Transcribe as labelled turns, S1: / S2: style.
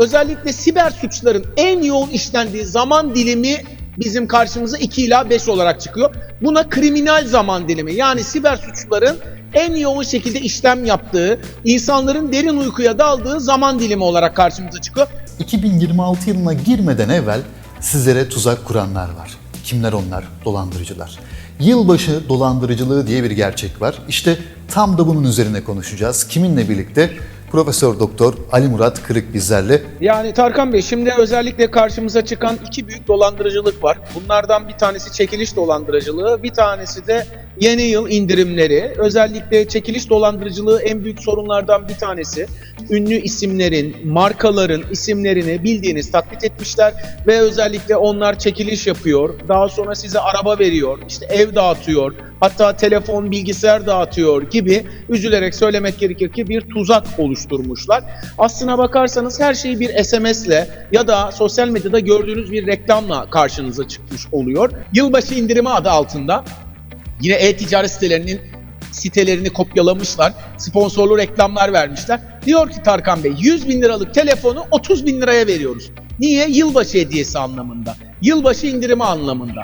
S1: özellikle siber suçların en yoğun işlendiği zaman dilimi bizim karşımıza 2 ila 5 olarak çıkıyor. Buna kriminal zaman dilimi yani siber suçların en yoğun şekilde işlem yaptığı, insanların derin uykuya daldığı zaman dilimi olarak karşımıza çıkıyor.
S2: 2026 yılına girmeden evvel sizlere tuzak kuranlar var. Kimler onlar? Dolandırıcılar. Yılbaşı dolandırıcılığı diye bir gerçek var. İşte tam da bunun üzerine konuşacağız. Kiminle birlikte? Profesör Doktor Ali Murat Kırık bizlerle.
S1: Yani Tarkan Bey şimdi özellikle karşımıza çıkan iki büyük dolandırıcılık var. Bunlardan bir tanesi çekiliş dolandırıcılığı, bir tanesi de yeni yıl indirimleri. Özellikle çekiliş dolandırıcılığı en büyük sorunlardan bir tanesi. Ünlü isimlerin, markaların isimlerini bildiğiniz taklit etmişler ve özellikle onlar çekiliş yapıyor. Daha sonra size araba veriyor, işte ev dağıtıyor, hatta telefon, bilgisayar dağıtıyor gibi üzülerek söylemek gerekir ki bir tuzak oluşturmuşlar. Aslına bakarsanız her şey bir SMS'le ya da sosyal medyada gördüğünüz bir reklamla karşınıza çıkmış oluyor. Yılbaşı indirimi adı altında yine e-ticaret sitelerinin sitelerini kopyalamışlar. Sponsorlu reklamlar vermişler. Diyor ki Tarkan Bey 100 bin liralık telefonu 30 bin liraya veriyoruz. Niye? Yılbaşı hediyesi anlamında. Yılbaşı indirimi anlamında.